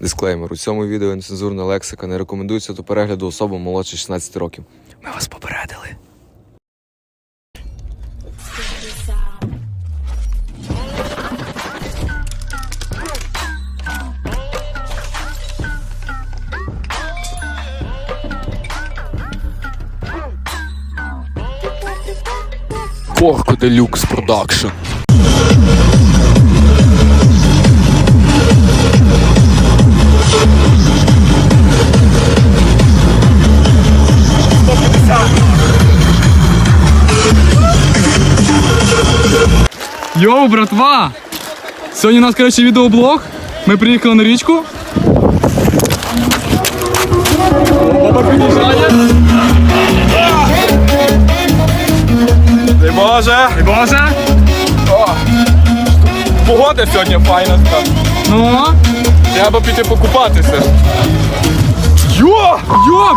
Дисклеймер. У цьому відео нецензурна лексика не рекомендується до перегляду особам молодше 16 років. Ми вас попередили. Корко Делюкс Продакшн. Йоу, братва! Сьогодні у нас, коротше, відеоблог. Ми приїхали на річку. Баба під'їжджає. Дай Боже! Боже! Погода сьогодні файна. така. Ну? Треба піти покупатися. Йо! Йоп!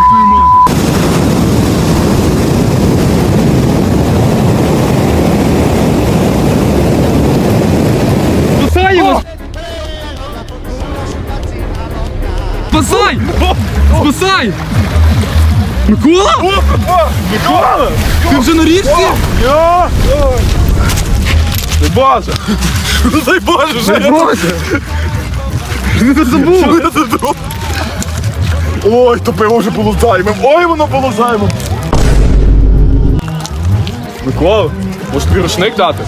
Спасай! Спасай! Микола? Микола! Ти вже на річці? Йо! Дай Боже! Дай Боже! Я Боже! Забув! Що забув? Ой, то пиво вже було займом. Ой, воно було займом. Микола, може тобі рушник дати?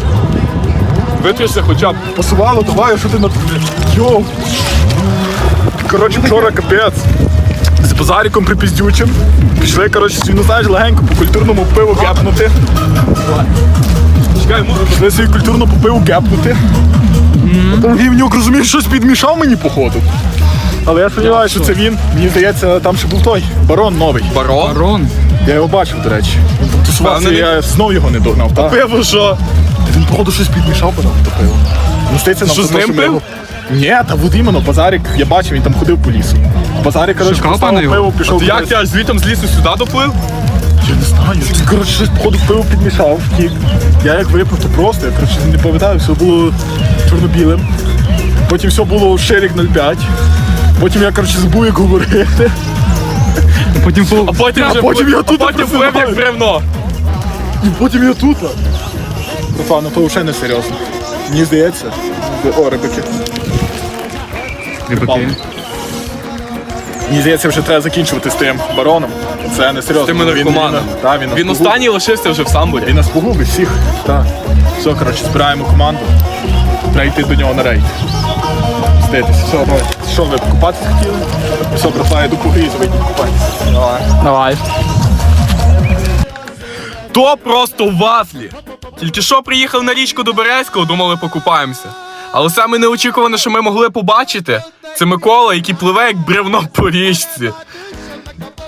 Витрішся хоча б. Посувало, давай, а що ти на Йоу. Коротше, вчора капець. З базариком припіздючим. Пішли, коротше, ну знаєш, легенько по культурному пиву кепнути. Чекай, можу пішли собі культурно по пиву кепнути. Там гівнюк, розумієш, щось підмішав мені походу. Але я сподіваюся, що це він. Мені здається, там ще був той барон новий. Барон? Барон. Я його бачив, до речі. Тусувався, я знов його не догнав. Та пиво що? Він, походу, щось підмішав потім до пива. Ну, здається, нам Що, з ним пив? Ні, та от іменно, базарик, я бачив, він там ходив по лісу. Базарик, коротше, Шукав поставив пана його? пиво, пішов. Як кудись. ти аж звітом з лісу сюди доплив? Я не знаю. Він, коротше, щось, походу, пиво підмішав, втік. Я як випив, то просто, я, коротше, не пам'ятаю, все було чорно-білим. Потім все було шерік 05. Потім я, коротше, забув, як говорити. Потім по... Потім А вже потім я тут а потім плив як бревно. І потім я тут. Ну то вже не серйозно. Мені здається. О, рибаки. Рибаки. Мені здається, вже треба закінчувати з тим бароном. Це не серйозно. З тими Він- наркоманами. Він, та, він, нас Він погубить. останній лишився вже в самбурі. Він нас погубить всіх. Так. Все, коротше, збираємо команду. Треба йти до нього на рейд. Ститись. Все, давай. Що ви покупатися хотіли? Все, братва, я йду погрію, вийдіть купатися. Давай. Давай. То просто вафлі. Тільки що приїхав на річку до Березького, думали покупаємося. Але саме неочікуване, що ми могли побачити, це Микола, який пливе як бревно по річці.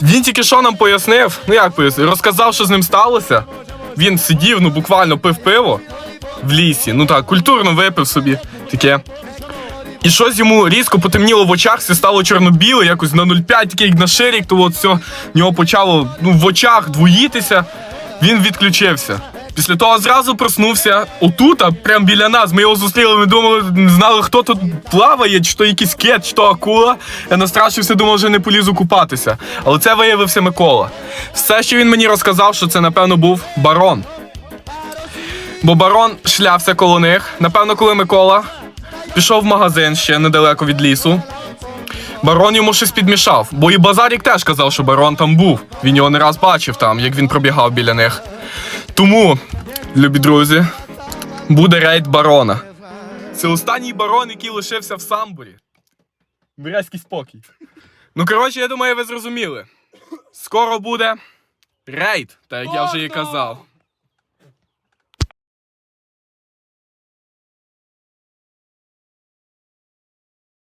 Він тільки що нам пояснив, ну як пояснив, розказав, що з ним сталося. Він сидів, ну буквально пив пиво в лісі. Ну так, культурно випив собі таке. І щось йому різко потемніло в очах, все стало чорно-біле, якось на 0,5, такий на ширік, то от все в нього почало ну, в очах двоїтися. Він відключився. Після того зразу проснувся отут, а прямо біля нас. Ми його зустріли, ми думали, не знали, хто тут плаває, чи то якийсь кет, чи то акула. Я настрашився, думав, вже не полізу купатися. Але це виявився Микола. Все, що він мені розказав, що це, напевно, був барон. Бо барон шлявся коло них. Напевно, коли Микола пішов в магазин ще недалеко від лісу. Барон йому щось підмішав, бо і Базарік теж казав, що барон там був. Він його не раз бачив там, як він пробігав біля них. Тому, любі друзі, буде рейд барона. Це останній барон, який лишився в самбурі. Березький спокій. Ну, коротше, я думаю, ви зрозуміли. Скоро буде рейд, так як я вже і казав.